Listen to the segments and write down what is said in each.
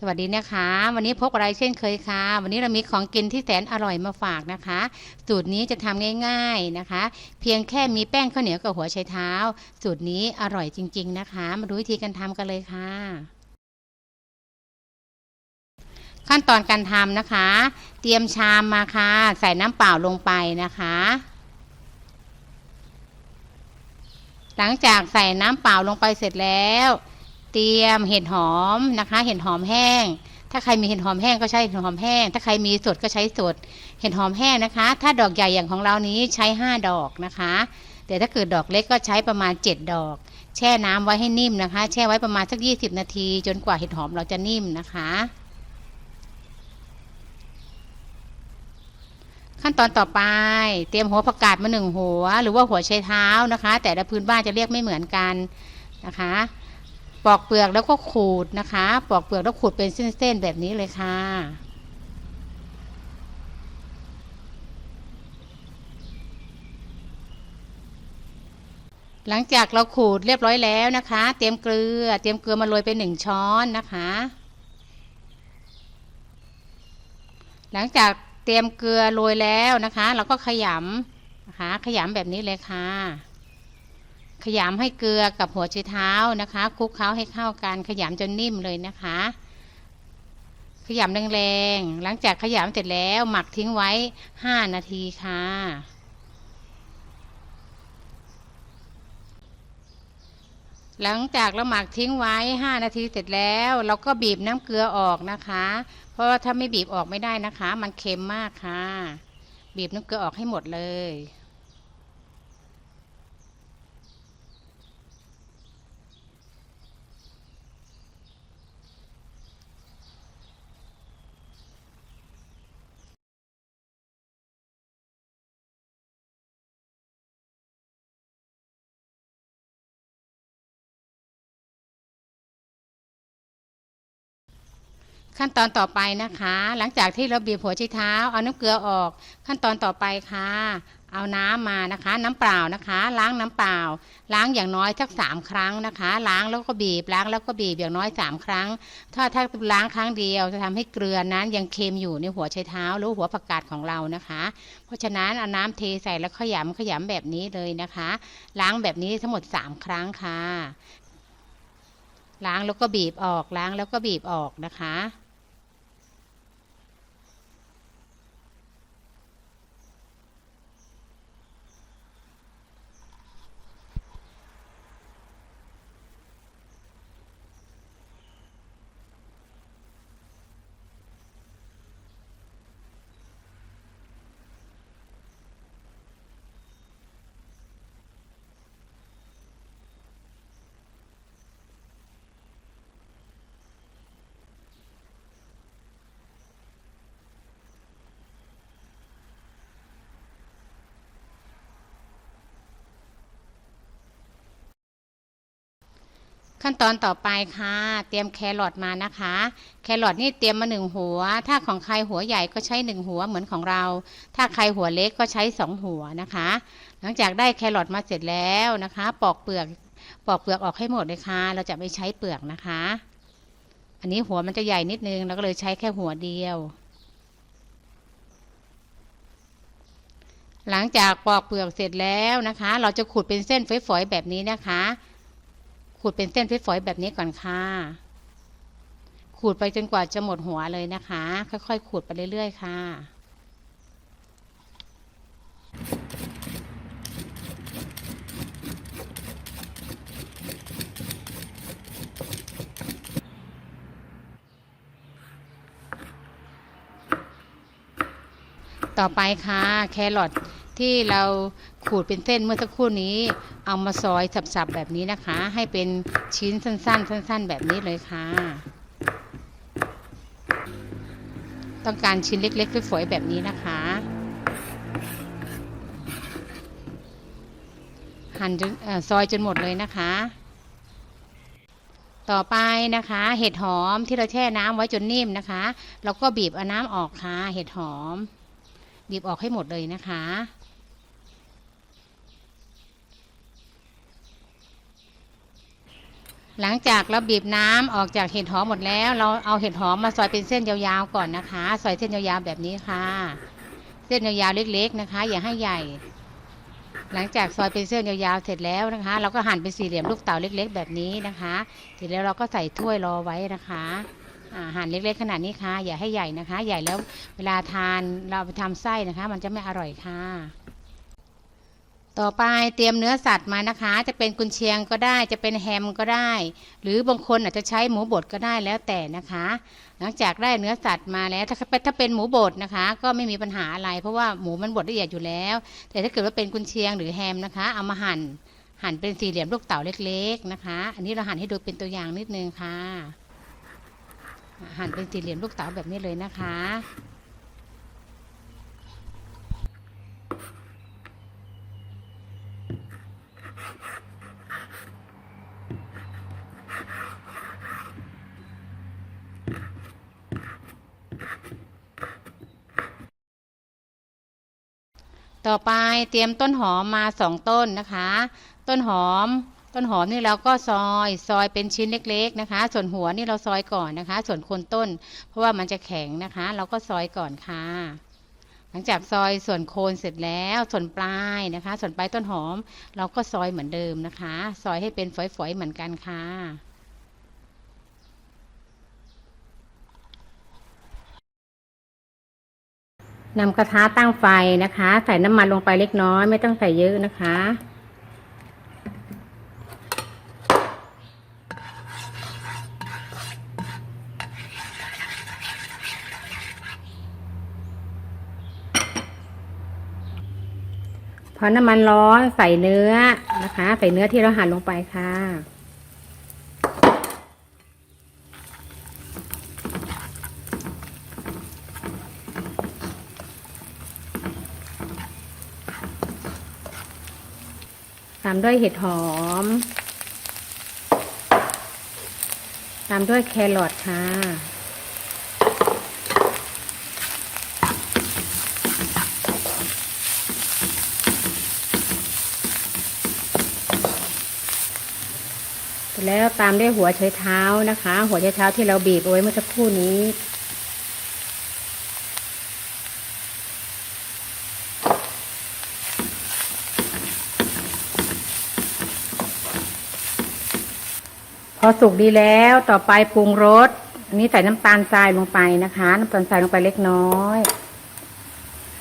สวัสดีนะคะ วันนี้พบอะไรเช่นเคยค่ะ วันนี้เรามีของกินที่แสนอร่อยมาฝากนะคะ สูตรนี้จะทำง่าย ๆนะคะ เพียงแค่มีแป้งข้าวเหนียวกับหัวไชเท้า สูตรนี้อร่อยจริง ๆ นะคะ มาดูวิธีการทำกันเลยค่ะ ขั้นตอนการทำนะคะ เตรียมชามมาค่ะ ใส่น้ำเปล่าลงไปนะคะ หลังจากใส่น้ำเปล่าลงไปเสร็จแล้ว เตรียมเห็ดหอมนะคะ เห็ดหอมแห้ง ถ้าใครมีเห็ดหอมแห้งก็ใช้เห็ดหอมแห้ง ถ้าใครมีสดก็ใช้สด เห็ดหอมแห้งนะคะ ถ้าดอกใหญ่อย่างของเรานี้ใช้ 5 ดอกนะคะ แต่ถ้าเกิดดอกเล็กก็ใช้ประมาณ 7 ดอก แช่น้ำไว้ให้นิ่มนะคะ แช่ไว้ประมาณสัก 20 นาที จนกว่าเห็ดหอมเราจะนิ่มนะคะขั้นตอนต่อไปเตรียมหัวผักกาดมาหนึ่งหัว หรือว่าหัวไชเท้านะคะ แต่ละพื้นบ้านจะเรียกไม่เหมือนกันนะคะ อกเปลือกแล้วก็ขูดนะคะ ปอกเปลือกแล้วขูดเป็นเส้นๆแบบนี้เลยค่ะ หลังจากเราขูดเรียบร้อยแล้วนะคะ เตรียมเกลือ เตรียมเกลือมาโรยไปหนึ่งช้อนนะคะ หลังจากเตรียมเกลือโรยแล้วนะคะ เราก็ขยำนะคะ ขยำแบบนี้เลยค่ะ ยำให้เกลือกับหัวไชเท้านะคะคลุกเคล้าให้เข้ากัน ขยำจนนิ่มเลยนะคะ ขยำแรงๆหลังจากขยำเสร็จแล้วหมักทิ้งไว้ 5 นาทีค่ะหลังจากเราหมักทิ้งไว้ 5 นาทีเสร็จแล้ว เราก็บีบน้ำเกลือออกนะคะ เพราะว่าถ้าไม่บีบออกไม่ได้นะคะ มันเค็มมากค่ะ บีบน้ำเกลือออกให้หมดเลย ขั้นตอนต่อไปนะคะ หลังจากที่เราบีบหัวไชเท้า เอาน้ำเกลือออก ขั้นตอนต่อไปค่ะ เอาน้ำมานะคะ น้ำเปล่านะคะ ล้างน้ำเปล่า ล้างอย่างน้อยสักสามครั้งนะคะ ล้างแล้วก็บีบล้างแล้วก็บีบอย่างน้อยสามครั้ง ถ้าถ้าล้างครั้งเดียวจะทำให้เกลือนั้นยังเค็มอยู่ในหัวไชเท้าหรือหัวผักกาดของเรานะคะ เพราะฉะนั้นเอาน้ำเทใส่แล้วขยำขยำแบบนี้เลยนะคะ ล้างแบบนี้ทั้งหมดสามครั้งค่ะล้างแล้วก็บีบออกล้างแล้วก็บีบออกนะคะ ขั้นตอนต่อไปค่ะ เตรียมแครอทมานะคะ แครอทนี่เตรียมมาหนึ่งหัว ถ้าของใครหัวใหญ่ก็ใช้หนึ่งหัวเหมือนของเรา ถ้าใครหัวเล็กก็ใช้สองหัวนะคะ หลังจากได้แครอทมาเสร็จแล้วนะคะ ปอกเปลือก ปอกเปลือกออกให้หมดเลยค่ะ เราจะไม่ใช้เปลือกนะคะ อันนี้หัวมันจะใหญ่นิดนึง เราก็เลยใช้แค่หัวเดียว หลังจากปอกเปลือกเสร็จแล้วนะคะ เราจะขูดเป็นเส้นฝอยๆแบบนี้นะคะ ขูดเป็นเส้นฝอยแบบนี้ก่อนค่ะ ขูดไปจนกว่าจะหมดหัวเลยนะคะ ค่อยๆ ขูดไปเรื่อยๆ ค่ะ ต่อไปค่ะ แครอทที่เรา ขูดเป็นเส้นเมื่อสักครู่นี้ เอามาซอยสับๆแบบนี้นะคะ ให้เป็นชิ้นสั้นๆ สั้น ๆ แบบนี้เลยค่ะ ต้องการชิ้นเล็กๆฝอยๆแบบนี้นะคะ หั่นจนอซอยจนหมดเลยนะคะ ต่อไปนะคะ เห็ดหอมที่เราแช่น้ำไว้จนนิ่มนะคะ เราก็บีบเอาน้ำออกค่ะ เห็ดหอม บีบออกให้หมดเลยนะคะ หลังจากเราบีบน้ำออกจากเห็ดหอมหมดแล้ว เราเอาเห็ดหอมมาซอยเป็นเส้นยาวๆก่อนนะคะ ซอยเส้นยาวๆแบบนี้ค่ะ เส้นยาวๆเล็กๆนะคะ อย่าให้ใหญ่ หลังจากซอยเป็นเส้นยาวๆเสร็จแล้วนะคะ เราก็หั่นเป็นสี่เหลี่ยมลูกเต๋าเล็ก ๆ แบบนี้นะคะเสร็จแล้วเราก็ใส่ถ้วยรอไว้นะคะหั่นเล็กๆขนาดนี้ค่ะ อย่าให้ใหญ่นะคะ ใหญ่แล้วเวลาทานเราไปทำไส้นะคะ มันจะไม่อร่อยค่ะ ต่อไปเตรียมเนื้อสัตว์มานะคะ จะเป็นกุนเชียงก็ได้จะเป็นแฮมก็ได้ หรือบางคนอาจจะใช้หมูบดก็ได้แล้วแต่นะคะ หลังจากได้เนื้อสัตว์มาแล้วถ้าเป็นถ้าเป็นหมูบดนะคะ ก็ไม่มีปัญหาอะไร เพราะว่าหมูมันบดละเอียดอยู่แล้ว แต่ถ้าเกิดว่าเป็นกุนเชียงหรือแฮมนะคะ เอามาหั่นหั่นเป็นสี่เหลี่ยมลูกเต๋าเล็ก ๆนะคะ อันนี้เราหั่นให้ดูเป็นตัวอย่างนิดนึงค่ะ หั่นเป็นสี่เหลี่ยมลูกเต๋าแบบนี้เลยนะคะ ต่อไปเตรียมต้นหอมมาสองต้นนะคะ ต้นหอม ต้นหอมนี่เราก็ซอยซอยเป็นชิ้นเล็กๆนะคะ ส่วนหัวนี่เราซอยก่อนนะคะ ส่วนโคนต้น เพราะว่ามันจะแข็งนะคะ เราก็ซอยก่อนค่ะ หลังจากซอยส่วนโคนเสร็จแล้ว ส่วนปลายนะคะ ส่วนปลายต้นหอม เราก็ซอยเหมือนเดิมนะคะ ซอยให้เป็นฝอยๆเหมือนกันค่ะ นำกระทะตั้งไฟนะคะ ใส่น้ำมันลงไปเล็กน้อย ไม่ต้องใส่เยอะนะคะ พอน้ำมันร้อนใส่เนื้อนะคะ ใส่เนื้อที่เราหั่นลงไปค่ะามด้วยเห็ดหอม ตามด้วยแครอทค่ะ แล้วตามด้วยหัวไชเท้านะคะ หัวไชเท้าที่เราบีบเอาไว้เมื่อสักครู่นี้ พอสุกดีแล้วต่อไปปรุงรสอันนี้ใส่น้ำตาลทรายลงไปนะคะ น้ำตาลทรายลงไปเล็กน้อย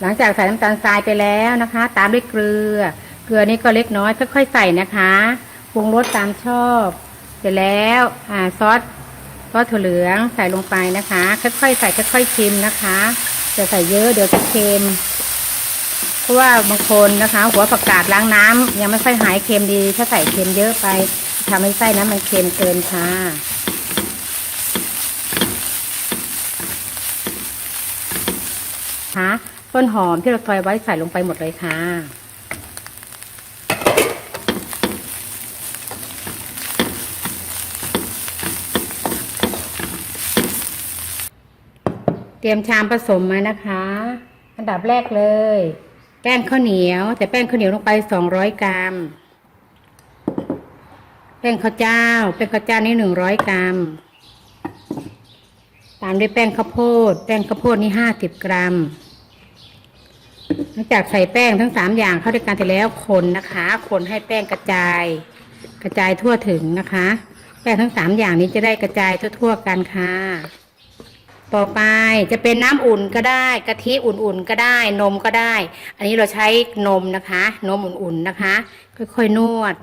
หลังจากใส่น้ำตาลทรายไปแล้วนะคะ ตามด้วยเกลือ เกลือนี่ก็เล็กน้อยค่อยๆใส่นะคะปรุงรสตามชอบ เสร็จแล้วอ่าซอสซอสถั่วเหลืองใส่ลงไปนะคะ ค่อยๆใส่ค่อยๆชิมนะคะจะใส่เยอะเดี๋ยวจะเค็มเพราะว่าบางคนนะคะ หัวผักกาดล้างน้ำยังไม่ค่อยหายเค็มดีถ้าใส่เค็มเยอะไป ทำให้ไส้นั้นมันเค็มเกินค่ะคะต้นหอมที่เราซอยไว้ใส่ลงไปหมดเลยค่ะ เตรียมชามผสมมานะคะ อันดับแรกเลย แป้งข้าวเหนียว แต่แป้งข้าวเหนียวลงไปสองร้อยกรัม แป้งข้าวเจ้า แป้งข้าวเจ้านี่หนึ่งร้อยกรัม ตามด้วยแป้งข้าวโพด แป้งข้าวโพดนี่ห้าสิบกรัม หลังจากใส่แป้งทั้งสามอย่างเข้าด้วยกันเสร็จแล้วคนนะคะ คนให้แป้งกระจาย กระจายทั่วถึงนะคะ แป้งทั้งสามอย่างนี้จะได้กระจายทั่วๆกันค่ะ ต่อไปจะเป็นน้ำอุ่นก็ได้กะทิอุ่นๆก็ได้ นมก็ได้ อันนี้เราใช้นมนะคะ นมอุ่นๆนะคะ ค่อยๆนวด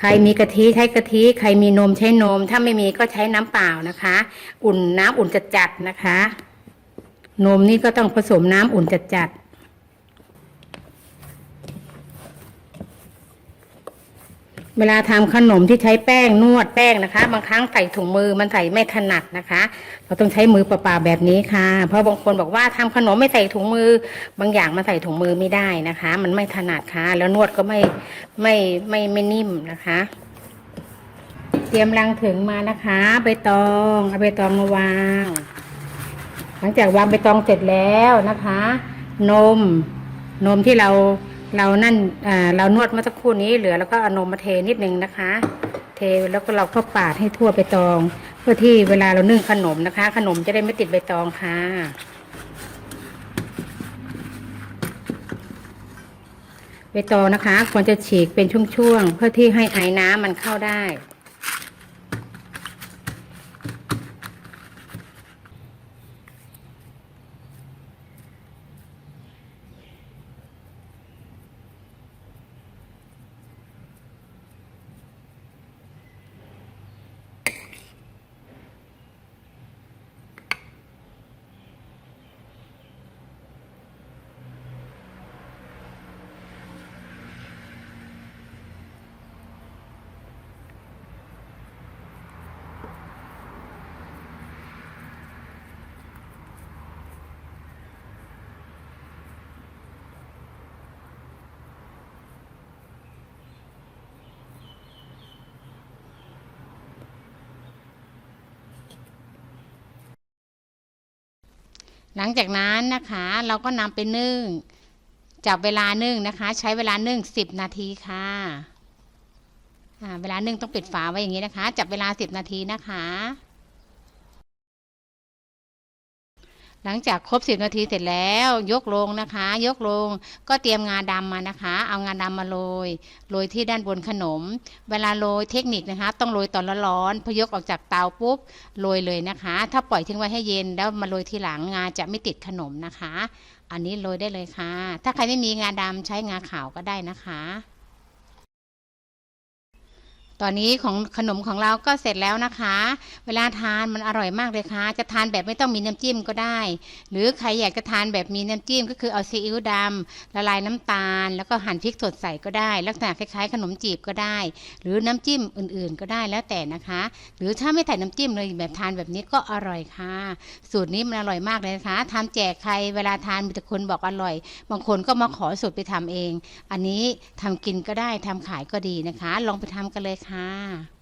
ใครมีกะทิใช้กะทิใครมีนมใช้นม ถ้าไม่มีก็ใช้น้ำเปล่านะคะ อุ่นน้ำอุ่นจัดๆนะคะ นมนี่ก็ต้องผสมน้ำอุ่นจัดๆ เวลาทำขนมที่ใช้แป้งนวดแป้งนะคะ บางครั้งใส่ถุงมือมันใส่ไม่ถนัดนะคะ เราต้องใช้มือเปล่าๆแบบนี้ค่ะ เพราะบางคนบอกว่าทำขนมไม่ใส่ถุงมือ บางอย่างมันใส่ถุงมือไม่ได้นะคะ มันไม่ถนัดค่ะ แล้วนวดก็ไม่ไม่ไม่ไม่นิ่มนะคะ เตรียมรังถึงมานะคะใบตองเอาใบตองมาวาง หลังจากวางใบตองเสร็จแล้วนะคะ นมนมที่เรา เรานั่นเรานวดเมื่อสักครู่นี้เหลือแล้วก็เอานมมาเทนิดนึงนะคะเทเทแล้วก็เราก็ปาดให้ทั่วใบตอง เพื่อที่เวลาเรานึ่งขนมนะคะ ขนมจะได้ไม่ติดใบตองค่ะใบตองนะคะ ควรจะฉีกเป็นช่วงๆเพื่อที่ให้ไอ้น้ำมันเข้าได้ หลังจากนั้นนะคะเราก็นำไปนึ่งจับเวลานึ่งนะคะ ใช้เวลานึ่งสิบนาทีค่ะเวลานึ่งต้องปิดฝาไว้อย่างนี้นะคะ จับเวลาสิบนาทีนะคะ หลังจากครบสิบนาทีเสร็จแล้ว ยกลงนะคะ ยกลงก็เตรียมงาดำมานะคะ เอางาดำมาโรยโรยที่ด้านบนขนม เวลาโรยเทคนิคนะคะ ต้องโรยตอนร้อนๆพอยกออกจากเตาปุ๊บโรยเลยนะคะ ถ้าปล่อยทิ้งไว้ให้เย็นแล้วมาโรยทีหลังงาจะไม่ติดขนมนะคะ อันนี้โรยได้เลยค่ะ ถ้าใครไม่มีงาดำใช้งาขาวก็ได้นะคะ ตอนนี้ของขนมของเราก็เสร็จแล้วนะคะ เวลาทานมันอร่อยมากเลยค่ะ จะทานแบบไม่ต้องมีน้ำจิ้มก็ได้ หรือใครอยากจะทานแบบมีน้ำจิ้มก็คือเอาซีอิ๊วดำละลายน้ำตาล แล้วก็หั่นพริกสดใส่ก็ได้ ลักษณะคล้ายๆ ขนมจีบก็ได้ หรือน้ำจิ้มอื่นๆ ก็ได้แล้วแต่นะคะ หรือถ้าไม่ใส่น้ำจิ้มเลยแบบทานแบบนี้ก็อร่อยค่ะ สูตรนี้มันอร่อยมากเลยนะคะทำแจกใครเวลาทานมีแต่คนบอกอร่อย บางคนก็มาขอสูตรไปทำเอง อันนี้ทำกินก็ได้ทำขายก็ดีนะคะ ลองไปทำกันเลยค่ะค่ะ